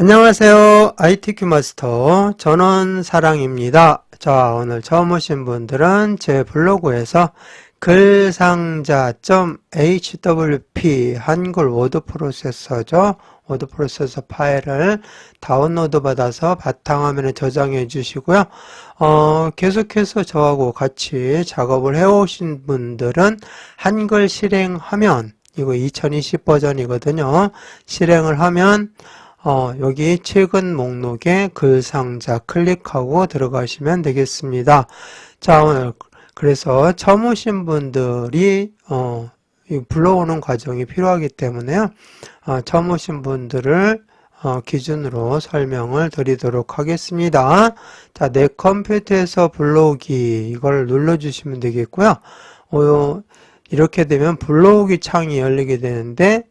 안녕하세요. ITQ 마스터 전원사랑입니다. 자, 오늘 처음 오신 분들은 제 블로그에서 글상자.hwp 한글 워드 프로세서죠. 워드 프로세서 파일을 다운로드 받아서 바탕화면에 저장해 주시고요. 어, 계속해서 저하고 같이 작업을 해 오신 분들은 한글 실행하면 이거 2020 버전이거든요. 실행을 하면 어, 여기 최근 목록에 글 상자 클릭하고 들어가시면 되겠습니다. 자, 오늘 그래서 처음 오신 분들이 어, 이 불러오는 과정이 필요하기 때문에요. 어, 처음 오신 분들을 어, 기준으로 설명을 드리도록 하겠습니다. 자, 내 컴퓨터에서 불러오기 이걸 눌러주시면 되겠고요. 어, 이렇게 되면 불러오기 창이 열리게 되는데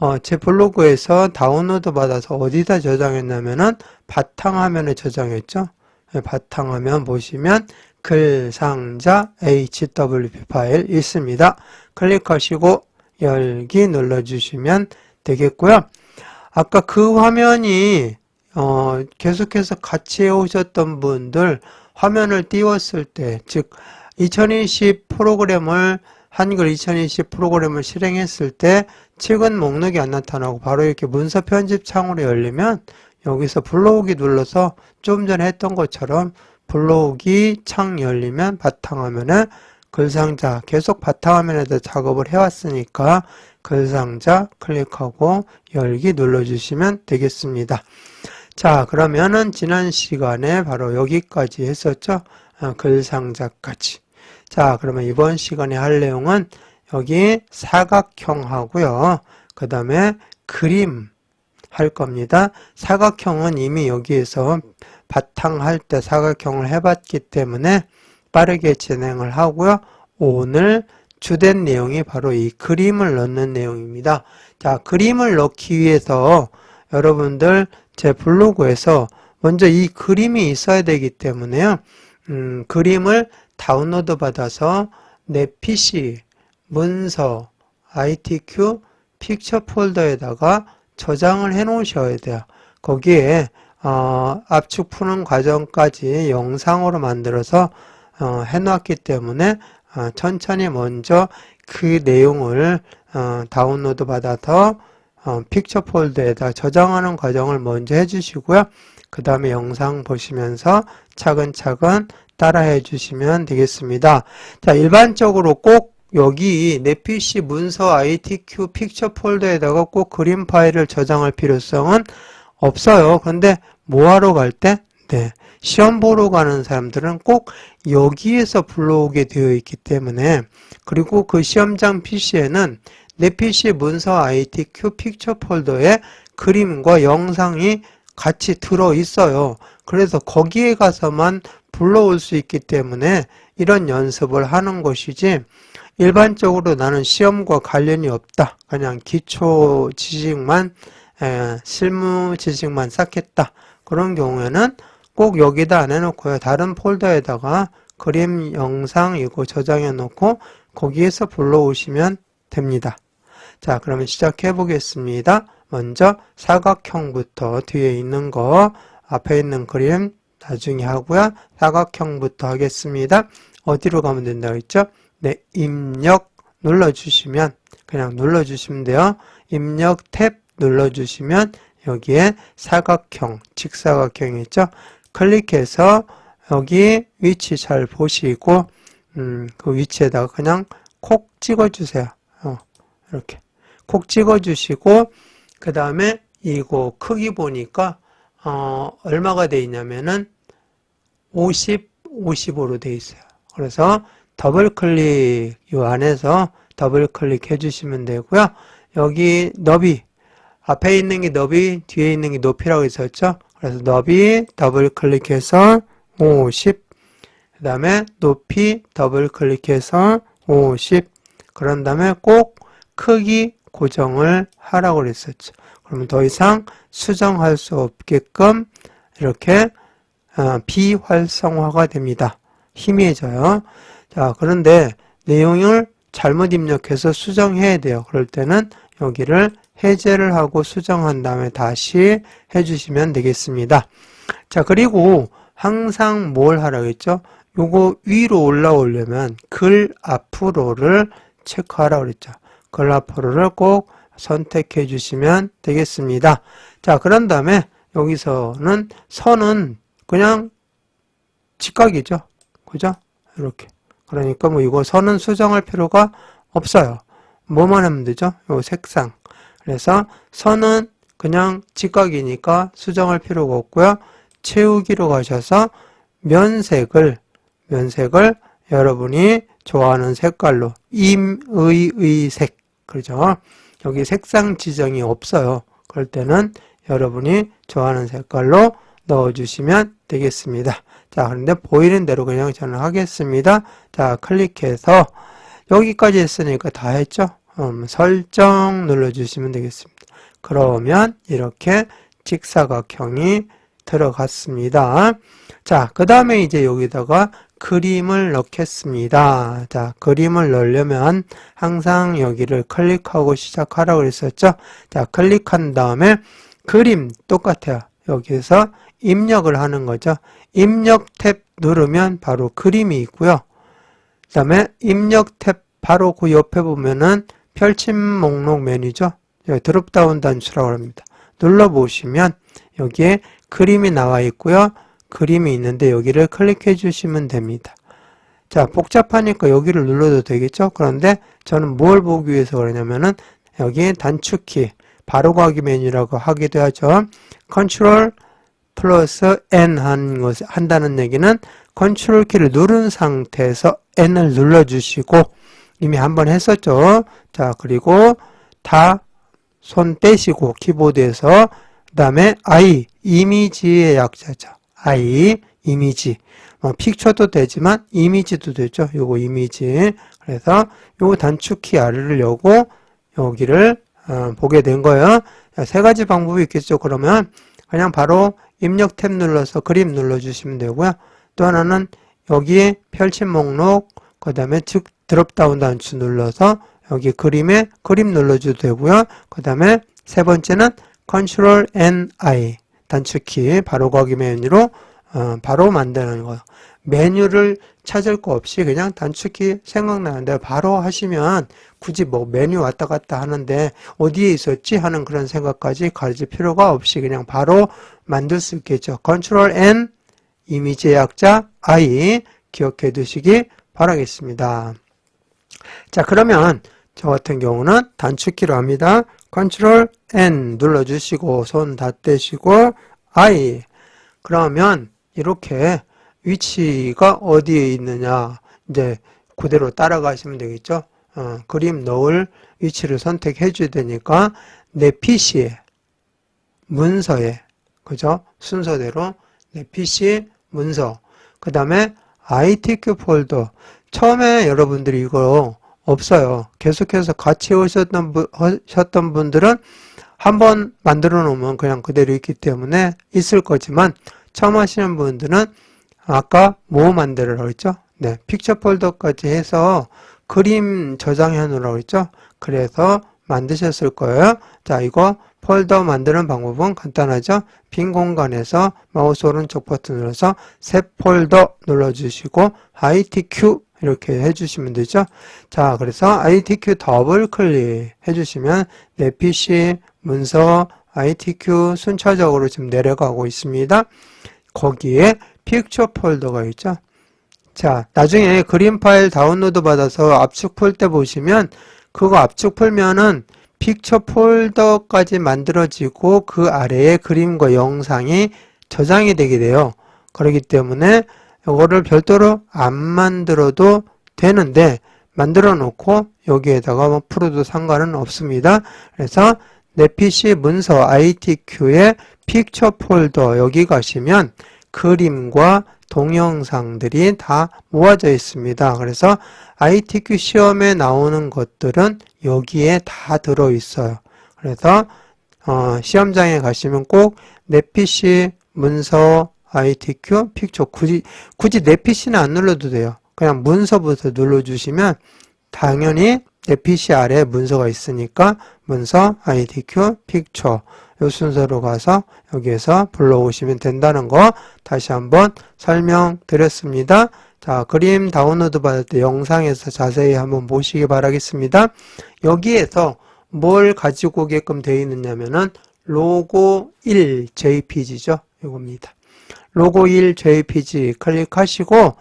어, 제 블로그에서 다운로드 받아서 어디다 저장했냐면은 바탕화면에 저장했죠. 네, 바탕화면 보시면 글 상자 HWP 파일 있습니다. 클릭하시고 열기 눌러주시면 되겠고요. 아까 그 화면이 어, 계속해서 같이 해오셨던 분들 화면을 띄웠을 때, 즉 2020 프로그램을 한글 2020 프로그램을 실행했을 때 최근 목록이 안 나타나고 바로 이렇게 문서 편집 창으로 열리면 여기서 불러오기 눌러서 좀 전에 했던 것처럼 불러오기 창 열리면 바탕화면에 글상자 계속 바탕화면에다 작업을 해왔으니까 글상자 클릭하고 열기 눌러주시면 되겠습니다. 자 그러면은 지난 시간에 바로 여기까지 했었죠. 아, 글상자까지. 자, 그러면 이번 시간에 할 내용은 여기 사각형 하고요. 그 다음에 그림 할 겁니다. 사각형은 이미 여기에서 바탕 할 때 사각형을 해봤기 때문에 빠르게 진행을 하고요. 오늘 주된 내용이 바로 이 그림을 넣는 내용입니다. 자, 그림을 넣기 위해서 여러분들 제 블로그에서 먼저 이 그림이 있어야 되기 때문에요. 음, 그림을 다운로드 받아서 내 PC, 문서, ITQ, 픽처 폴더에다가 저장을 해 놓으셔야 돼요. 거기에 어, 압축 푸는 과정까지 영상으로 만들어서 어, 해놨기 때문에 어, 천천히 먼저 그 내용을 어, 다운로드 받아서 어, 픽처 폴더에다 저장하는 과정을 먼저 해주시고요. 그 다음에 영상 보시면서 차근차근 따라해 주시면 되겠습니다. 자, 일반적으로 꼭 여기 내 PC 문서 ITQ 픽처 폴더에다가 꼭 그림 파일을 저장할 필요성은 없어요. 그런데 뭐하러 갈 때? 네. 시험 보러 가는 사람들은 꼭 여기에서 불러오게 되어 있기 때문에 그리고 그 시험장 PC에는 내 PC 문서 ITQ 픽처 폴더에 그림과 영상이 같이 들어 있어요. 그래서 거기에 가서만 불러올 수 있기 때문에 이런 연습을 하는 것이지 일반적으로 나는 시험과 관련이 없다. 그냥 기초 지식만 에, 실무 지식만 쌓겠다. 그런 경우에는 꼭 여기다 안 해놓고요. 다른 폴더에다가 그림 영상 이거 저장해 놓고 거기에서 불러오시면 됩니다. 자 그러면 시작해 보겠습니다. 먼저 사각형부터 뒤에 있는 거 앞에 있는 그림 나중에 하고요. 사각형부터 하겠습니다. 어디로 가면 된다고 했죠? 네, 입력 눌러주시면 그냥 눌러주시면 돼요. 입력 탭 눌러주시면 여기에 사각형, 직사각형 있죠? 클릭해서 여기 위치 잘 보시고 음, 그 위치에다가 그냥 콕 찍어주세요. 어, 이렇게 콕 찍어주시고 그 다음에 이거 크기 보니까 어, 얼마가 돼 있냐면은 50, 55로 돼 있어요. 그래서 더블 클릭 이 안에서 더블 클릭 해 주시면 되고요. 여기 너비 앞에 있는 게 너비 뒤에 있는 게 높이라고 있었죠. 그래서 너비 더블 클릭해서 50 그 다음에 높이 더블 클릭해서 50 그런 다음에 꼭 크기 고정을 하라고 그랬었죠. 그러면 더 이상 수정할 수 없게끔 이렇게 어, 비활성화가 됩니다. 희미해져요. 자, 그런데 내용을 잘못 입력해서 수정해야 돼요. 그럴 때는 여기를 해제를 하고 수정한 다음에 다시 해주시면 되겠습니다. 자, 그리고 항상 뭘 하라고 했죠? 요거 위로 올라오려면 글 앞으로를 체크하라고 그랬죠. 글 앞으로를 꼭 선택해 주시면 되겠습니다. 자, 그런 다음에 여기서는 선은 그냥 직각이죠. 그죠? 이렇게. 그러니까 뭐 이거 선은 수정할 필요가 없어요. 뭐만 하면 되죠? 요 색상. 그래서 선은 그냥 직각이니까 수정할 필요가 없고요. 채우기로 가셔서 면색을 면색을 여러분이 좋아하는 색깔로 임의의 색 그렇죠? 여기 색상 지정이 없어요. 그럴 때는 여러분이 좋아하는 색깔로 넣어주시면 되겠습니다. 자, 그런데 보이는 대로 그냥 저는 하겠습니다. 자, 클릭해서 여기까지 했으니까 다 했죠? 음, 설정 눌러주시면 되겠습니다. 그러면 이렇게 직사각형이 들어갔습니다. 자, 그 다음에 이제 여기다가 그림을 넣겠습니다. 자, 그림을 넣으려면 항상 여기를 클릭하고 시작하라고 그랬었죠? 자, 클릭한 다음에 그림 똑같아요. 여기에서 입력을 하는 거죠. 입력 탭 누르면 바로 그림이 있고요. 그 다음에 입력 탭 바로 그 옆에 보면은 펼침 목록 메뉴죠. 드롭다운 단추라고 합니다. 눌러보시면 여기에 그림이 나와 있고요. 그림이 있는데 여기를 클릭해 주시면 됩니다. 자, 복잡하니까 여기를 눌러도 되겠죠? 그런데 저는 뭘 보기 위해서 그러냐면은 여기 단축키, 바로가기 메뉴라고 하기도 하죠. 컨트롤 플러스 N 한 것, 한다는 얘기는 컨트롤 키를 누른 상태에서 N을 눌러주시고 이미 한번 했었죠. 자, 그리고 다 손 떼시고 키보드에서 그 다음에 I, 이미지의 약자죠. I, 이미지. 뭐 픽처도 되지만 이미지도 되죠. 요거 이미지. 그래서 요 단축키 아래를 열고 여기를 어, 보게 된 거예요. 자, 세 가지 방법이 있겠죠. 그러면 그냥 바로 입력 탭 눌러서 그림 눌러주시면 되고요. 또 하나는 여기에 펼친 목록, 그 다음에 즉 드롭다운 단추 눌러서 여기 그림에 그림 눌러줘도 되고요. 그 다음에 세 번째는 컨트롤 N I 단축키 바로 거기 메뉴로 어, 바로 만드는 거. 메뉴를 찾을 거 없이 그냥 단축키 생각나는데 바로 하시면 굳이 뭐 메뉴 왔다 갔다 하는데 어디에 있었지 하는 그런 생각까지 가질 필요가 없이 그냥 바로 만들 수 있겠죠. 컨트롤 N 이미지 약자 I 기억해 두시기 바라겠습니다. 자, 그러면 저 같은 경우는 단축키로 합니다. 컨트롤 N 눌러주시고 손 다 떼시고 I 그러면 이렇게 위치가 어디에 있느냐 이제 그대로 따라가시면 되겠죠. 어, 그림 넣을 위치를 선택해 줘야 되니까 내 PC에 문서에 그죠? 순서대로 내 PC 문서 그 다음에 ITQ 폴더 처음에 여러분들이 이거 없어요. 계속해서 같이 오셨던, 분, 하셨던 분들은 한번 만들어 놓으면 그냥 그대로 있기 때문에 있을 거지만 처음 하시는 분들은 아까 뭐 만들으라고 했죠? 네, 픽처 폴더까지 해서 그림 저장해 놓으라고 했죠? 그래서 만드셨을 거예요. 자, 이거 폴더 만드는 방법은 간단하죠? 빈 공간에서 마우스 오른쪽 버튼 눌러서 새 폴더 눌러주시고 ITQ 이렇게 해주시면 되죠. 자, 그래서 ITQ 더블 클릭 해주시면 내 PC 문서 ITQ 순차적으로 지금 내려가고 있습니다. 거기에 픽처 폴더가 있죠. 자, 나중에 그림 파일 다운로드 받아서 압축 풀 때 보시면 그거 압축 풀면은 픽처 폴더까지 만들어지고 그 아래에 그림과 영상이 저장이 되게 돼요. 그렇기 때문에 이거를 별도로 안 만들어도 되는데 만들어 놓고 여기에다가 뭐 풀어도 상관은 없습니다. 그래서 내 PC 문서 ITQ의 픽처 폴더 여기 가시면 그림과 동영상들이 다 모아져 있습니다. 그래서 ITQ 시험에 나오는 것들은 여기에 다 들어 있어요. 그래서 어, 시험장에 가시면 꼭 내 PC 문서 ITQ 픽처 굳이 굳이 내 PC는 안 눌러도 돼요. 그냥 문서부터 눌러주시면 당연히 내 PC 아래에 문서가 있으니까 문서, IDQ, 픽처 요 순서로 가서 여기에서 불러오시면 된다는 거 다시 한번 설명드렸습니다. 자, 그림 다운로드 받을 때 영상에서 자세히 한번 보시기 바라겠습니다. 여기에서 뭘 가지고 오게끔 되어 있느냐면은 로고 1 JPG죠. 이겁니다. 로고 1 JPG 클릭하시고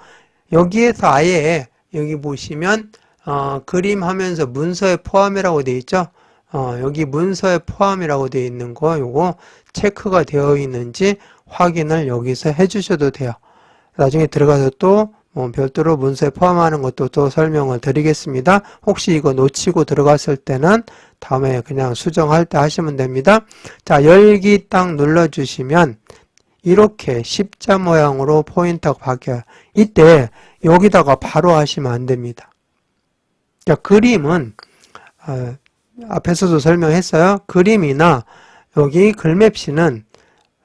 여기에서 아예 여기 보시면 어, 그림 하면서 문서에 포함이라고 되어 있죠. 어, 여기 문서에 포함이라고 되어 있는 거 요거 체크가 되어 있는지 확인을 여기서 해 주셔도 돼요. 나중에 들어가서 또뭐 별도로 문서에 포함하는 것도 또 설명을 드리겠습니다. 혹시 이거 놓치고 들어갔을 때는 다음에 그냥 수정할 때 하시면 됩니다. 자, 열기 딱 눌러주시면 이렇게 십자 모양으로 포인터가 바뀌어요. 이때 여기다가 바로 하시면 안 됩니다. 자, 그림은 어, 앞에서도 설명했어요. 그림이나 여기 글맵시는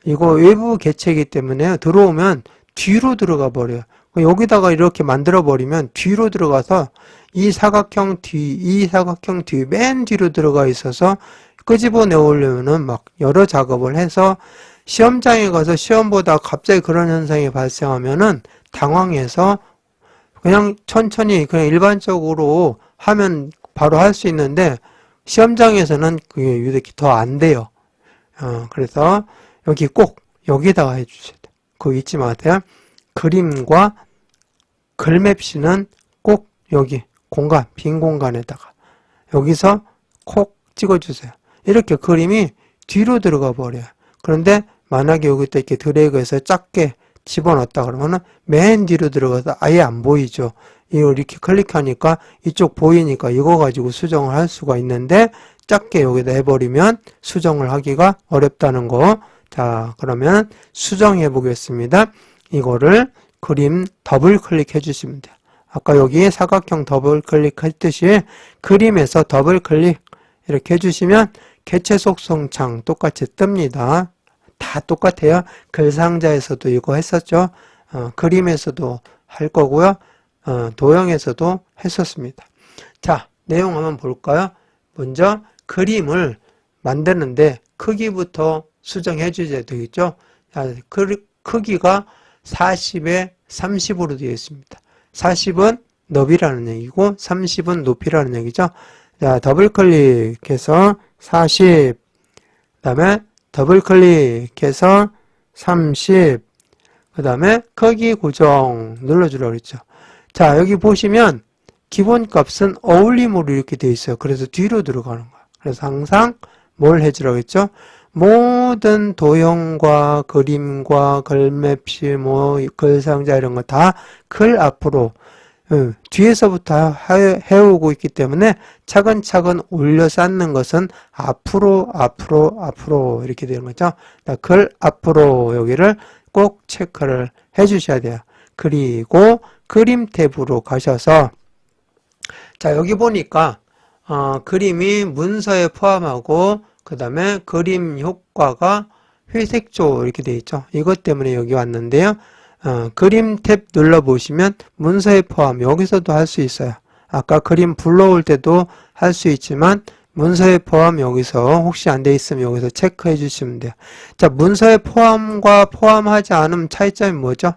이거 외부 개체이기 때문에 들어오면 뒤로 들어가 버려요. 여기다가 이렇게 만들어 버리면 뒤로 들어가서 이 사각형 뒤, 이 사각형 뒤, 맨 뒤로 들어가 있어서 끄집어 내 오려면은 막 여러 작업을 해서 시험장에 가서 시험 보다 갑자기 그런 현상이 발생하면은 당황해서 그냥 천천히 그냥 일반적으로 하면 바로 할 수 있는데 시험장에서는 그게 유독히 더 안 돼요. 어, 그래서 여기 꼭 여기다가 해주셔야 돼요. 그거 잊지 마세요. 그림과 글맵시는 꼭 여기 공간, 빈 공간에다가 여기서 콕 찍어주세요. 이렇게 그림이 뒤로 들어가 버려요. 그런데 만약에 여기다 이렇게 드래그해서 작게 집어넣었다 그러면은 맨 뒤로 들어가서 아예 안 보이죠. 이걸 이렇게 클릭하니까 이쪽 보이니까 이거 가지고 수정을 할 수가 있는데 작게 여기다 해버리면 수정을 하기가 어렵다는 거. 자, 그러면 수정해 보겠습니다. 이거를 그림 더블 클릭해 주시면 돼요. 아까 여기 사각형 더블 클릭했듯이 그림에서 더블 클릭 이렇게 해주시면 개체 속성 창 똑같이 뜹니다. 다 똑같아요. 글상자에서도 이거 했었죠. 어, 그림에서도 할 거고요. 어, 도형에서도 했었습니다. 자, 내용 한번 볼까요? 먼저 그림을 만드는데 크기부터 수정해 주셔야 되겠죠. 자, 그, 크기가 40에 30으로 되어 있습니다. 40은 너비라는 얘기고 30은 높이라는 얘기죠. 자, 더블 클릭해서 40, 그 다음에 더블 클릭해서 30, 그 다음에 크기 고정 눌러주라고 그랬죠. 자, 여기 보시면 기본 값은 어울림으로 이렇게 되어 있어요. 그래서 뒤로 들어가는 거야. 그래서 항상 뭘 해주라고 했죠? 모든 도형과 그림과 글맵시, 뭐, 글상자 이런 거 다 글 앞으로 응, 뒤에서부터 해, 해오고 있기 때문에 차근차근 올려 쌓는 것은 앞으로, 앞으로, 앞으로 이렇게 되는 거죠. 글 앞으로 여기를 꼭 체크를 해 주셔야 돼요. 그리고 그림 탭으로 가셔서 자 여기 보니까 어, 그림이 문서에 포함하고 그 다음에 그림 효과가 회색조 이렇게 되어 있죠. 이것 때문에 여기 왔는데요. 어, 그림 탭 눌러보시면 문서에 포함 여기서도 할 수 있어요. 아까 그림 불러올 때도 할 수 있지만 문서에 포함 여기서 혹시 안 돼 있으면 여기서 체크해 주시면 돼요. 자, 문서에 포함과 포함하지 않음 차이점이 뭐죠?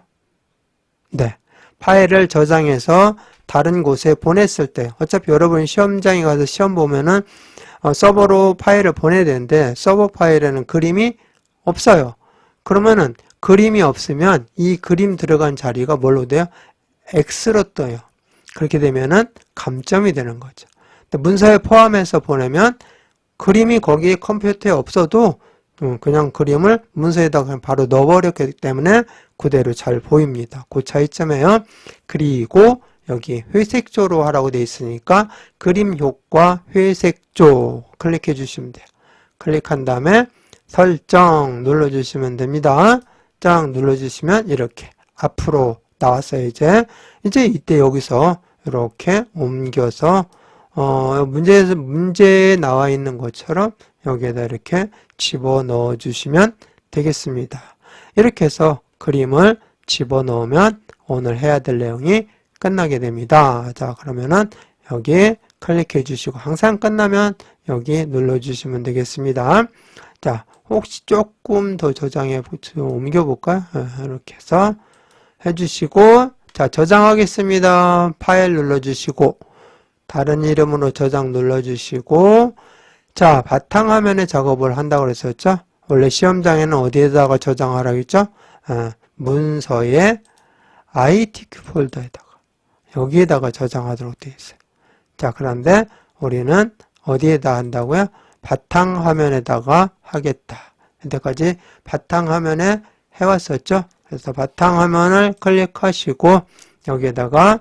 네. 파일을 저장해서 다른 곳에 보냈을 때 어차피 여러분 시험장에 가서 시험 보면은 어, 서버로 파일을 보내야 되는데 서버 파일에는 그림이 없어요. 그러면은 그림이 없으면 이 그림 들어간 자리가 뭘로 돼요? X로 떠요. 그렇게 되면은 감점이 되는 거죠. 문서에 포함해서 보내면 그림이 거기 컴퓨터에 없어도 음, 그냥 그림을 문서에다 그냥 바로 넣어버렸기 때문에 그대로 잘 보입니다. 그 차이점이에요. 그리고 여기 회색조로 하라고 되어 있으니까 그림 효과 회색조 클릭해 주시면 돼요. 클릭한 다음에 설정 눌러주시면 됩니다. 짱 눌러주시면 이렇게 앞으로 나왔어요. 이제 이제 이때 여기서 이렇게 옮겨서 어, 문제에서 문제에 나와 있는 것처럼 여기에다 이렇게 집어 넣어 주시면 되겠습니다. 이렇게 해서 그림을 집어 넣으면 오늘 해야 될 내용이 끝나게 됩니다. 자, 그러면은 여기 클릭해 주시고 항상 끝나면 여기 눌러 주시면 되겠습니다. 자, 혹시 조금 더 저장해 보- 옮겨 볼까요? 예, 이렇게 해서 해 주시고 자, 저장하겠습니다. 파일 눌러 주시고 다른 이름으로 저장 눌러 주시고 자, 바탕화면에 작업을 한다고 그랬었죠? 원래 시험장에는 어디에다가 저장하라고 했죠? 아, 문서의 ITQ 폴더에다가 여기에다가 저장하도록 되어 있어요. 자, 그런데 우리는 어디에다 한다고요? 바탕화면에다가 하겠다. 현재까지 바탕화면에 해왔었죠? 그래서 바탕화면을 클릭하시고 여기에다가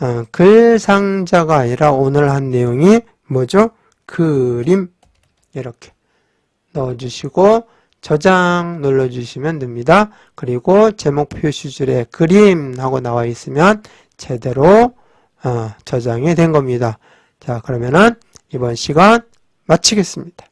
어, 글 상자가 아니라 오늘 한 내용이 뭐죠? 그림 이렇게 넣어주시고 저장 눌러주시면 됩니다. 그리고 제목 표시줄에 그림 하고 나와 있으면 제대로 어, 저장이 된 겁니다. 자 그러면은 이번 시간 마치겠습니다.